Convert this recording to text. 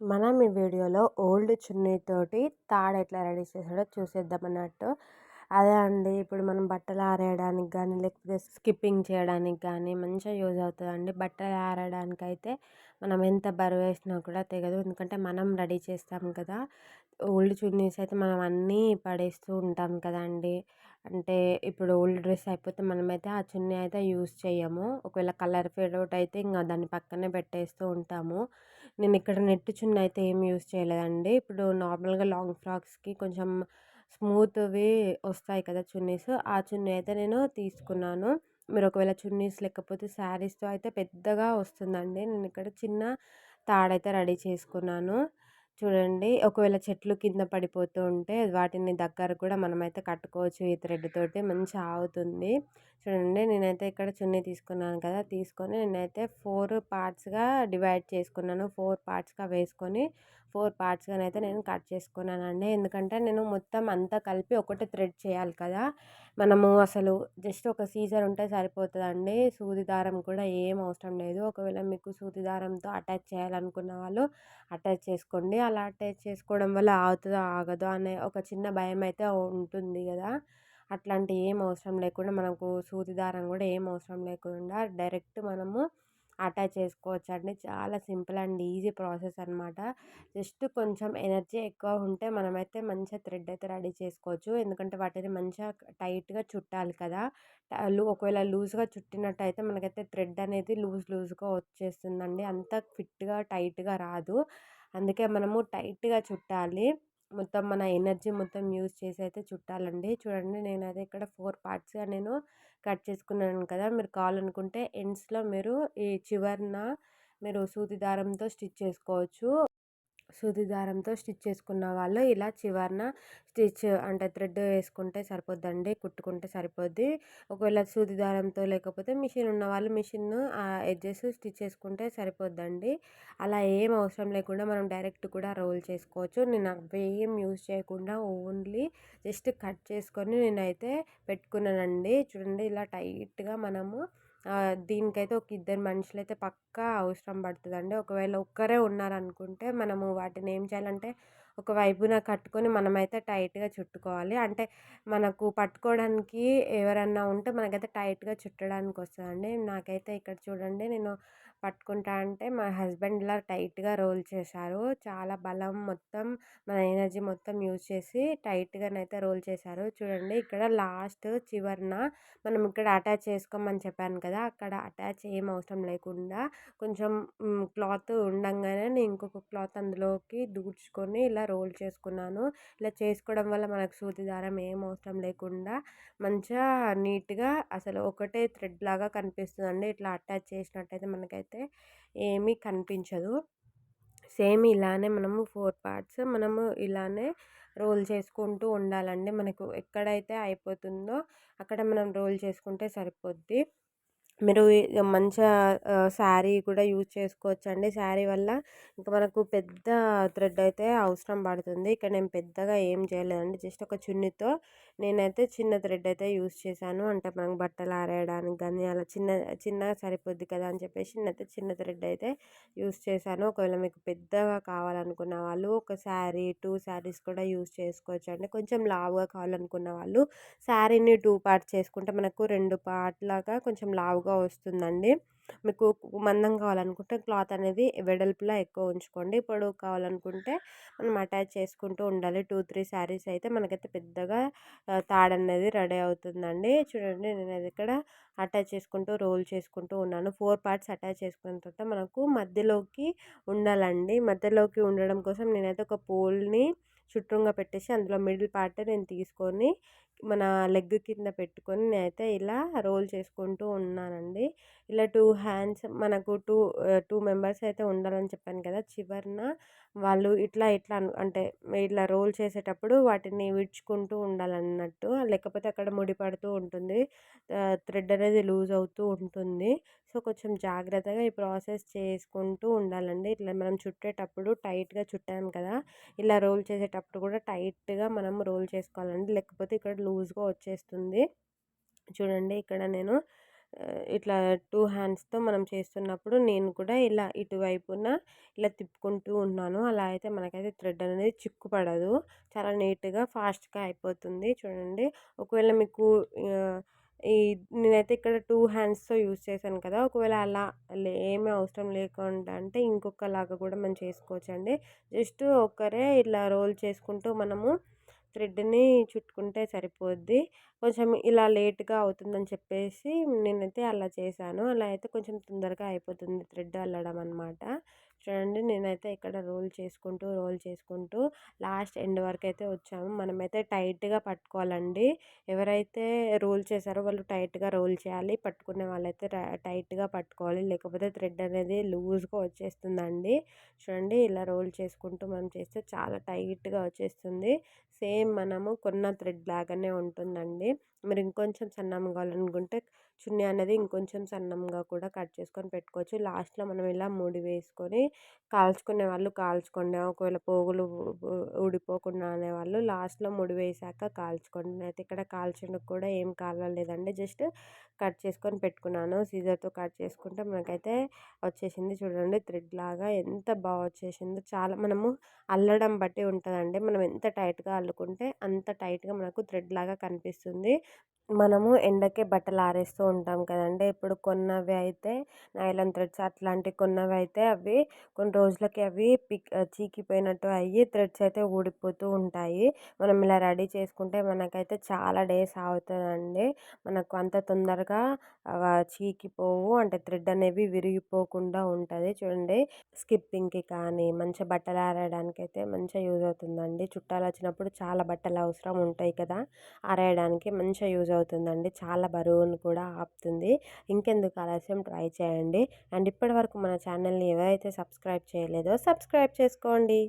మనం ఈ వీడియోలో ఓల్డ్ చున్నీతోటి తాడు ఎట్లా రెడీ చేసాడో చూసేద్దాం అన్నట్టు అదే అండి. ఇప్పుడు మనం బట్టలు ఆరేయడానికి కానీ లేకపోతే స్కిప్పింగ్ చేయడానికి కానీ మంచిగా యూజ్ అవుతుందండి. బట్టలు ఆరడానికి అయితే మనం ఎంత బరువు వేసినా కూడా తెగదు. ఎందుకంటే మనం రెడీ చేస్తాం కదా. ఓల్డ్ చున్నీస్ అయితే మనం అన్నీ పడేస్తూ ఉంటాం కదండి. అంటే ఇప్పుడు ఓల్డ్ డ్రెస్ అయిపోతే మనమైతే ఆ చున్నీ అయితే యూజ్ చేయము ఒకవేళ కలర్ ఫేడ్ అవుట్ అయితే ఇంకా దాన్ని పక్కనే పెట్టేస్తూ ఉంటాము. నేను ఇక్కడ నెట్ చున్నీ అయితే ఏం యూజ్ చేయలేదండి. ఇప్పుడు నార్మల్గా లాంగ్ ఫ్రాక్స్కి కొంచెం స్మూత్వి వస్తాయి కదా చున్నీస్. ఆ చున్నీ అయితే నేను తీసుకున్నాను. మీరు ఒకవేళ చున్నీస్ లేకపోతే శారీస్తో అయితే పెద్దగా వస్తుందండి. నేను ఇక్కడ చిన్న తాడైతే రెడీ చేసుకున్నాను. చూడండి ఒకవేళ చెట్లు కింద పడిపోతూ ఉంటే వాటిని దగ్గర కూడా మనమైతే కట్టుకోవచ్చు ఈ థ్రెడ్ తోటి మంచిగా ఆగుతుంది. చూడండి నేనైతే ఇక్కడ చున్నీ తీసుకున్నాను కదా తీసుకొని నేనైతే ఫోర్ పార్ట్స్గా డివైడ్ చేసుకున్నాను. ఫోర్ పార్ట్స్గా వేసుకొని ఫోర్ పార్ట్స్గా అయితే నేను కట్ చేసుకున్నానండి. ఎందుకంటే నేను మొత్తం అంతా కలిపి ఒకటి థ్రెడ్ చేయాలి కదా! మనము అసలు జస్ట్ ఒక సీజర్ ఉంటే సరిపోతుందండి. సూది దారం కూడా ఏం అవసరం లేదు. ఒకవేళ మీకు సూది దారంతో అటాచ్ చేయాలనుకున్న వాళ్ళు అటాచ్ చేసుకోండి. అలా అటాచ్ చేసుకోవడం వల్ల ఆగుతుందో ఆగదో అనే ఒక చిన్న భయం అయితే ఉంటుంది కదా! అట్లాంటి ఏం అవసరం లేకుండా మనకు సూది దారం కూడా ఏం అవసరం లేకుండా డైరెక్ట్ మనము అటాచ్ చేసుకోవచ్చు అండి చాలా సింపుల్ అండ్ ఈజీ ప్రాసెస్ అనమాట జస్ట్ కొంచెం ఎనర్జీ ఎక్కువ ఉంటే మనమైతే మంచిగా థ్రెడ్ అయితే రెడీ చేసుకోవచ్చు. ఎందుకంటే వాటిని మంచిగా టైట్గా చుట్టాలి కదా. ఒకవేళ లూజ్గా చుట్టినట్టయితే మనకైతే థ్రెడ్ అనేది లూజ్ లూజ్గా వచ్చేస్తుందండి. అంత ఫిట్గా టైట్గా రాదు. అందుకే మనము టైట్గా చుట్టాలి. మొత్తం మన ఎనర్జీ మొత్తం యూజ్ చేసి అయితే చుట్టాలండి. చూడండి నేను అదే ఇక్కడ ఫోర్ పార్ట్స్గా నేను కట్ చేసుకున్నాను కదా! మీరు కావాలనుకుంటే ఎండ్స్లో మీరు ఈ చివరన మీరు సూది దారంతో స్టిచ్ చేసుకోవచ్చు. సూది దారంతో స్టిచ్ చేసుకున్న వాళ్ళు ఇలా చివరన స్టిచ్ అంటే థ్రెడ్ వేసుకుంటే సరిపోద్దండి కుట్టుకుంటే సరిపోద్ది. ఒకవేళ సూది దారంతో లేకపోతే మిషన్ ఉన్న వాళ్ళు మిషన్ ఎడ్జెస్ స్టిచ్ చేసుకుంటే సరిపోద్దండి. అలా ఏం అవసరం లేకుండా మనం డైరెక్ట్ కూడా రోల్ చేసుకోవచ్చు. నేను అవేం ఏం యూజ్ చేయకుండా ఓన్లీ జస్ట్ కట్ చేసుకొని నేనైతే పెట్టుకున్నానండి. చూడండి ఇలా టైట్గా మనము దీనికైతే ఒక ఇద్దరు మనుషులు అయితే పక్కా అవసరం పడుతుందండి. ఒకవేళ ఒక్కరే ఉన్నారనుకుంటే మనము వాటిని ఏం చేయాలంటే ఒక వైపున కట్టుకొని మనమైతే టైట్గా చుట్టుకోవాలి. అంటే మనకు పట్టుకోవడానికి ఎవరన్నా ఉంటే మనకైతే టైట్గా చుట్టడానికి వస్తుందండి. నాకైతే ఇక్కడ చూడండి నేను పట్టుకుంటా అంటే మా హస్బెండ్ ఇలా టైట్గా రోల్ చేశారు. చాలా బలం మొత్తం మన ఎనర్జీ మొత్తం యూజ్ చేసి టైట్గానైతే రోల్ చేశారు. చూడండి ఇక్కడ లాస్ట్ చివరన మనం ఇక్కడ అటాచ్ చేసుకోమని చెప్పాను కదా అక్కడ అటాచ్ ఏం అవసరం లేకుండా కొంచెం క్లాత్ ఉండంగానే నేను ఇంకొక క్లాత్ అందులోకి దూడ్చుకొని ఇలా రోల్ చేసుకున్నాను. ఇలా చేసుకోవడం వల్ల మనకు సూది దారం ఏం అవసరం లేకుండా మంచిగా నీట్గా అసలు ఒకటే థ్రెడ్ లాగా కనిపిస్తుందండి. ఇట్లా అటాచ్ చేసినట్టయితే మనకైతే ఏమీ కనిపించదు. సేమ్ ఇలానే మనము ఫోర్ పార్ట్స్ మనము ఇలానే రోల్ చేసుకుంటూ ఉండాలండి. మనకు ఎక్కడైతే అయిపోతుందో అక్కడ మనం రోల్ చేసుకుంటే సరిపోద్ది. మీరు మంచిగా శారీ కూడా యూజ్ చేసుకోవచ్చు అండి శారీ వల్ల ఇంకా మనకు పెద్ద థ్రెడ్ అయితే అవసరం పడుతుంది. ఇక్కడ నేను పెద్దగా ఏం చేయలేదండి. జస్ట్ ఒక చున్నీతో నేనైతే చిన్న థ్రెడ్ అయితే యూజ్ చేశాను. అంటే మనం బట్టలు ఆరేయడానికి కానీ అలా చిన్న చిన్నగా సరిపోద్ది కదా అని చెప్పేసి నేనైతే చిన్న థ్రెడ్ అయితే యూజ్ చేశాను. ఒకవేళ మీకు పెద్దగా కావాలనుకున్న వాళ్ళు ఒక శారీ టూ శారీస్ కూడా యూజ్ చేసుకోవచ్చు అండి కొంచెం లావుగా కావాలనుకున్న వాళ్ళు శారీని టూ పార్ట్స్ చేసుకుంటే మనకు రెండు పార్ట్ లాగా కొంచెం లావుగా వస్తుందండి. మీకు మందం కావాలనుకుంటే క్లాత్ అనేది వెడల్పులా ఎక్కువ ఉంచుకోండి. పొడవు కావాలనుకుంటే మనం అటాచ్ చేసుకుంటూ ఉండాలి. టూ త్రీ శారీస్ అయితే మనకైతే పెద్దగా తాడు అనేది రెడీ అవుతుందండి. చూడండి నేను అది ఇక్కడ అటాచ్ చేసుకుంటూ రోల్ చేసుకుంటూ ఉన్నాను. ఫోర్ పార్ట్స్ అటాచ్ చేసుకున్న తర్వాత మనకు మధ్యలోకి ఉండాలండి. మధ్యలోకి ఉండడం కోసం నేనైతే ఒక పోల్ని చుట్టూగా పెట్టేసి అందులో మిడిల్ పార్ట్ నేను తీసుకొని మన లెగ్ కింద పెట్టుకొని నేనైతే ఇలా రోల్ చేసుకుంటూ ఉన్నానండి. ఇలా టూ హ్యాండ్స్ మనకు టూ టూ మెంబర్స్ అయితే ఉండాలని చెప్పాను కదా! చివరన వాళ్ళు ఇట్లా ఇట్లా అంటే ఇట్లా రోల్ చేసేటప్పుడు వాటిని విడుచుకుంటూ ఉండాలన్నట్టు లేకపోతే అక్కడ ముడి పడుతూ ఉంటుంది థ్రెడ్ అనేది లూజ్ అవుతూ ఉంటుంది. సో కొంచెం జాగ్రత్తగా ఈ ప్రాసెస్ చేసుకుంటూ ఉండాలండి. ఇట్లా మనం చుట్టేటప్పుడు టైట్గా చుట్టాం కదా! ఇలా రోల్ చేసేటప్పుడు కూడా టైట్గా మనం రోల్ చేసుకోవాలండి. లేకపోతే ఇక్కడ లూజ్గా వచ్చేస్తుంది. చూడండి ఇక్కడ నేను ఇట్లా టూ హ్యాండ్స్తో మనం చేస్తున్నప్పుడు నేను కూడా ఇలా ఇటువైపున ఇలా తిప్పుకుంటూ ఉన్నాను. అలా అయితే మనకైతే థ్రెడ్ అనేది చిక్కుపడదు. చాలా నీట్గా ఫాస్ట్గా అయిపోతుంది. చూడండి. ఒకవేళ మీకు ఈ నేనైతే ఇక్కడ టూ హ్యాండ్స్తో యూస్ చేశాను కదా! ఒకవేళ అలా ఏమీ అవసరం లేకుండా అంటే ఇంకొకలాగా కూడా మనం చేసుకోవచ్చు అండి జస్ట్ ఒక్కరే ఇలా రోల్ చేసుకుంటూ మనము థ్రెడ్ని చుట్టుకుంటే సరిపోద్ది. కొంచెం ఇలా లేట్గా అవుతుందని చెప్పేసి నేనైతే అలా చేశాను. అలా అయితే కొంచెం తొందరగా అయిపోతుంది థ్రెడ్ అల్లడం అనమాట చూడండి నేనైతే ఇక్కడ రోల్ చేసుకుంటూ రోల్ చేసుకుంటూ లాస్ట్ ఎండ్ వరకు అయితే వచ్చాము. మనమైతే టైట్గా పట్టుకోవాలండి. ఎవరైతే రోల్ చేశారో వాళ్ళు టైట్గా రోల్ చేయాలి. పట్టుకునే వాళ్ళైతే టైట్గా పట్టుకోవాలి. లేకపోతే థ్రెడ్ అనేది లూజ్గా వచ్చేస్తుందండి. చూడండి ఇలా రోల్ చేసుకుంటూ మనం చేస్తే చాలా టైట్గా వచ్చేస్తుంది. సేమ్ మనము కొన్న థ్రెడ్ లాగానే ఉంటుందండి. మీరు ఇంకొంచెం సన్నంగా కావాలనుకుంటే చున్నీ అనేది ఇంకొంచెం సన్నంగా కూడా కట్ చేసుకొని పెట్టుకోవచ్చు. లాస్ట్లో మనం ఇలా ముడి వేసుకొని కాల్చుకునే వాళ్ళు కాల్చుకోండి. ఒకవేళ పోగులు ఊడిపోకుండా అనేవాళ్ళు లాస్ట్లో ముడి వేసాక కాల్చుకోండి. అయితే ఇక్కడ కాల్చడానికి కూడా ఏం కాలలేదండి. జస్ట్ కట్ చేసుకొని పెట్టుకున్నాను. సీజర్తో కట్ చేసుకుంటే మనకైతే వచ్చేసింది చూడండి. థ్రెడ్ లాగా ఎంత బాగా వచ్చేసిందో. చాలా మనము అల్లడం బట్టి ఉంటుందండి. మనం ఎంత టైట్గా అల్లుకుంటే అంత టైట్గా మనకు థ్రెడ్ లాగా కనిపిస్తుంది. మనము ఎండకే బట్టలు ఆరేస్తూ ఉంటాం కదండి. ఇప్పుడు కొన్నవి అయితే నైలాన్ థ్రెడ్స్ అట్లాంటివి కొన్నవి అయితే అవి కొన్ని రోజులకి అవి పిక్ చీకిపోయినట్టు అయ్యి థ్రెడ్స్ అయితే ఊడిపోతూ ఉంటాయి. మనం ఇలా రెడీ చేసుకుంటే మనకైతే చాలా డేస్ అవుతుందండి మనకు అంత తొందరగా చీకిపోవు. అంటే థ్రెడ్ అనేవి విరిగిపోకుండా ఉంటుంది. చూడండి స్కిప్పింగ్కి కానీ మంచిగా బట్టలు ఆరేయడానికి అయితే మంచిగా యూజ్ అవుతుందండి. చుట్టాలు వచ్చినప్పుడు చాలా బట్టలు అవసరం ఉంటాయి కదా ఆరేయడానికి మంచిగా యూజ్ అవుతుంది అవుతుందండి. చాలా బరువును కూడా ఆపుతుంది. ఇంకెందుకు ఆలస్యం? ట్రై చేయండి. అండ్ ఇప్పటివరకు మన ఛానల్ని ఎవరైతే సబ్స్క్రైబ్ చేయలేదో సబ్స్క్రైబ్ చేసుకోండి.